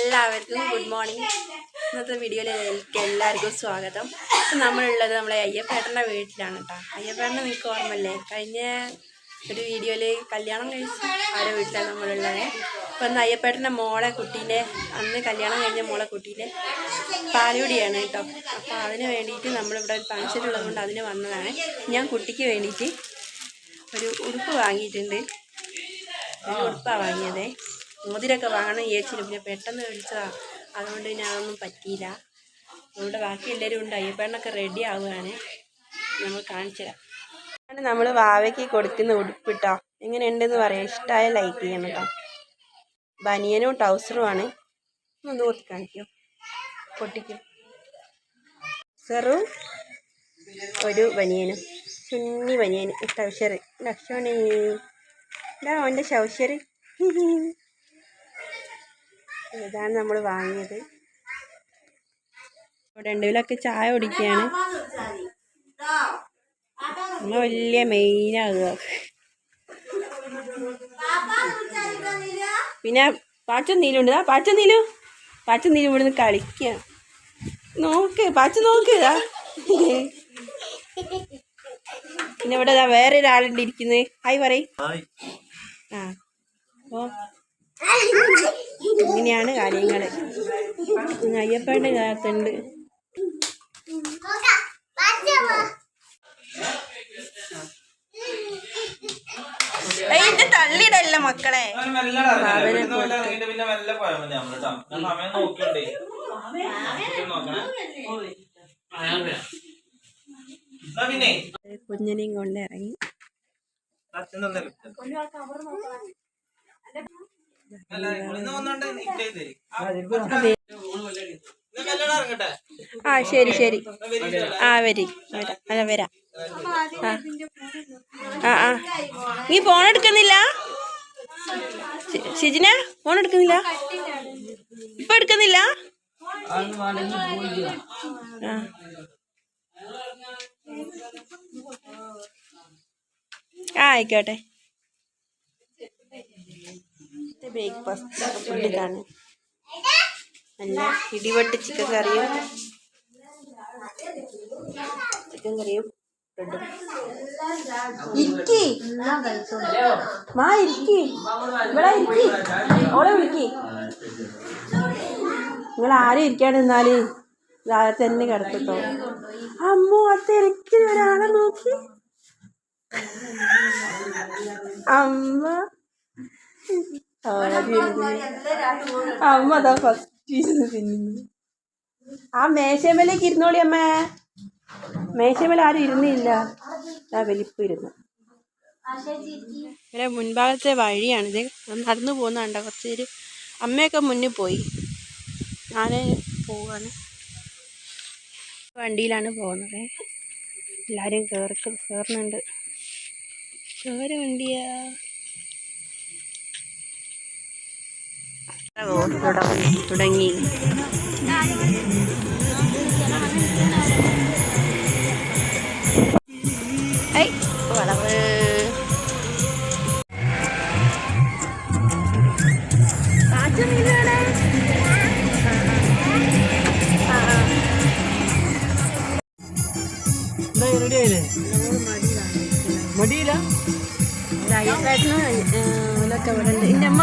എല്ലാവർക്കും good morning ഇന്നത്തെ വീഡിയോയിലേക്ക് എല്ലാവർക്കും സ്വാഗതം. നമ്മളുള്ളത് നമ്മളെ അയ്യപ്പേട്ടന്റെ വീട്ടിലാണ് കേട്ടോ അയ്യപ്പേട്ടനെ നിങ്ങൾക്ക് ഓർമ്മല്ലേ കഴിഞ്ഞ ഒരു വീഡിയോയിൽ കല്യാണം കഴിച്ച് ആരുടെ വീട്ടിലാണ് നമ്മളുള്ളത്. അപ്പം ഇന്ന് അയ്യപ്പേട്ടന്റെ മോളെ കുട്ടീന്റെ അന്ന് കല്യാണം കഴിഞ്ഞ മോളെ കുട്ടീന്റെ പാലുടിയാണ് കേട്ടോ അപ്പോൾ അതിന് വേണ്ടിയിട്ട് നമ്മളിവിടെ ഒരു ഫംഗ്ഷൻ ഉള്ളതുകൊണ്ട് അതിന് വന്നതാണ്. ഞാൻ കുട്ടിക്ക് വേണ്ടിയിട്ട് ഒരു ഉടുപ്പ് വാങ്ങിയിട്ടുണ്ട്. ഒരു ഉടുപ്പാണ് വാങ്ങിയതേ. മോതിരൊക്കെ വാങ്ങണം വിചാരിച്ചില്ല പിന്നെ പെട്ടെന്ന് വിളിച്ചതാണ് അതുകൊണ്ട് പിന്നെ അതൊന്നും പറ്റിയില്ല. അതുകൊണ്ട് ബാക്കി എല്ലാവരും ഉണ്ട്. അയ്യപ്പണ്ണൊക്കെ റെഡി ആവുകയാണ്. നമ്മൾ കാണിച്ചു തരാം. ആണ് നമ്മൾ വാവയ്ക്ക് കൊടുക്കുന്ന ഉടുപ്പിട്ടോ എങ്ങനെയുണ്ടെന്ന് പറയാം. ഇഷ്ടമായ ലൈക്ക് ചെയ്യണം കേട്ടോ ബനിയനും ടൗസറുമാണ് ഒന്ന് കൊടുത്ത് കാണിക്കോ. പൊട്ടിക്കും. സെറും ഒരു ബനിയനും. ചുന്നി ബനിയൻ. ടൗഷർ ലക്ഷ്മണി ഇതാ അവന്റെ ശൗഷർ ഇതാണ് നമ്മൾ വാങ്ങിയത്. രണ്ടുപേരൊക്കെ ചായ കുടിക്കുകയാണ്. നമ്മൾ വലിയ മെയിനാകുക പിന്നെ പാച്ച നീലുണ്ട്. ആ പാച്ച നീലു. പാച്ച നീലു ഇവിടുന്ന് കളിക്കുക നോക്ക് പാച്ച നോക്ക് പിന്നെ ഇവിടെ വേറെ ഒരാളുണ്ട് ഇരിക്കുന്നത് ഹായ് പറയ്. ആ ഓ. ഇങ്ങനെയാണ് കാര്യങ്ങൾ അയ്യപ്പന്റെ കാത്തുണ്ട് തള്ളിടല്ല മക്കളെ. കുഞ്ഞിനെയും കൊണ്ട് ഇറങ്ങി. ആ ശരി ശരി. ആ വരി വരാം. അല്ല വരാം. ആ ആ നീ ഫോൺ എടുക്കുന്നില്ല? ഷിജിന ഫോൺ എടുക്കുന്നില്ല? ഇപ്പൊ എടുക്കുന്നില്ല? ആ. ആ ആയിക്കോട്ടെ ബ്രേക്ക്ഫാസ്റ്റ് ഇതാണ്. നല്ല ഇടിവട്ട് ചിക്കൻ കറിയും. ചിക്കൻ കറിയും. ബ്രെഡും. ഇരിക്കി. മാ ഇരിക്കി. ഇവിടെ ഇരിക്കി. ഓളെ വിളിക്കി. നിങ്ങൾ ആരും ഇരിക്കാണ്ട് നിന്നാൽ താഴെ തന്നെ കിടക്കട്ടോ. അമ്മോ ആ തിരക്കിൽ ഒരാളെ നോക്കി. അമ്മ. അമ്മ അതാ ഫസ്റ്റ് തിന്നുന്നു ആ മേശമേലേക്ക് ഇരുന്നോളി അമ്മ. മേശമേൽ ആരും ഇരുന്നില്ല. ആ വലിപ്പം ഇരുന്നു. ഇവരെ മുൻഭാഗത്തെ വഴിയാണിത് നടന്നു പോകുന്നുണ്ട കുറച്ച് പേര് അമ്മയൊക്കെ മുന്നിൽ പോയി. ഞാൻ പോവാണ്. വണ്ടിയിലാണ് പോകുന്നത്. എല്ലാവരും കയറി കയറുന്നുണ്ട് കയറി വണ്ടിയാ? തുടങ്ങി. വളവ്. മടിയില്ല ഓലൊക്കെ ഇവിടെ ഉണ്ട്. എന്റെ അമ്മ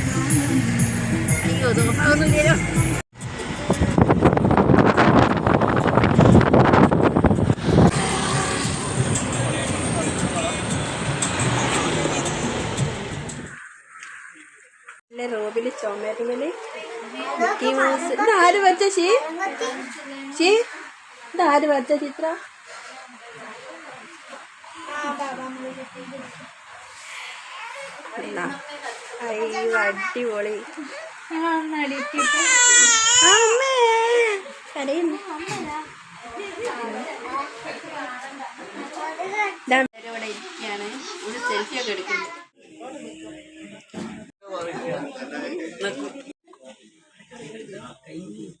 ഷീ ഷീ ഇത് ആര് വരച്ച ചിത്ര അയ്യോ അടിപൊളി. അമ്മേ കരയുന്നു ഇവിടെ ഇരിക്കുകയാണ്. ഒരു സെൽഫി ഒക്കെ എടുക്കുന്നു. നിക്കൂ. വാവയ്ക്ക്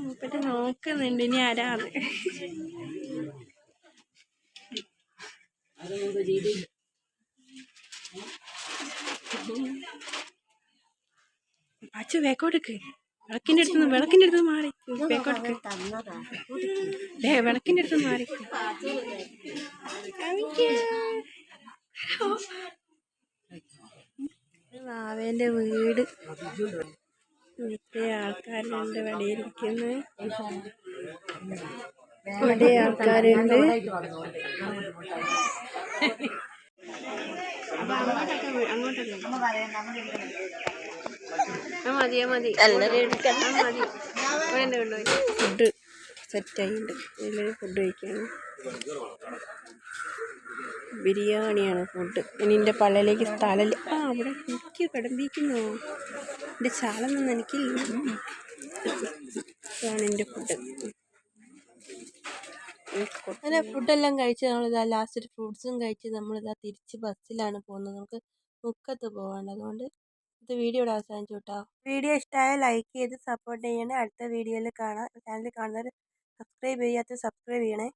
മൂപ്പറ്റ് നോക്കുന്നുണ്ട് ഇനി ആരാണ് അച്ഛ വേക്കോട്ടെക്ക് വിളക്കിന്റെ അടുത്ത് വിളക്കിന്റെ അടുത്ത് മാറി. വേക്കോട്ടെക്ക് ദേ, വിളക്കിന്റെ അടുത്ത് മാറി. വാവേന്റെ വീട്. ഇത്ര ആൾക്കാരുണ്ട് വെളിയിരിക്കുന്നത് ഇവിടെ ആൾക്കാരുണ്ട്. മതി ഫുഡ് സെറ്റ് ആയിട്ടുണ്ട് എല്ലാവരും ഫുഡ് കഴിക്കാണ് ബിരിയാണിയാണ് ഫുഡ്. ഇനി എന്റെ പള്ളിയിലേക്ക് സ്ഥലം ആ അവിടെ എനിക്ക് കിടമ്പിക്കുന്നു എന്റെ ചാളൊന്നും എനിക്കില്ല ഇതാണ് എന്റെ ഫുഡ് അങ്ങനെ ഫുഡെല്ലാം കഴിച്ച് നമ്മളിതാ ലാസ്റ്റ് ഫ്രൂട്ട്സും കഴിച്ച് നമ്മളിതാ തിരിച്ച് ബസ്സിലാണ് പോകുന്നത്. നമുക്ക് മുക്കത്ത് പോകാണ്ട് അതുകൊണ്ട് ഇത് വീഡിയോ ഇവിടെ അവസാനിച്ചു കേട്ടോ വീഡിയോ ഇഷ്ടമായ ലൈക്ക് ചെയ്ത് സപ്പോർട്ട് ചെയ്യണേ. അടുത്ത വീഡിയോയിൽ കാണാം ചാനൽ കാണുന്നവർ സബ്സ്ക്രൈബ് ചെയ്യാത്ത സബ്സ്ക്രൈബ് ചെയ്യണേ.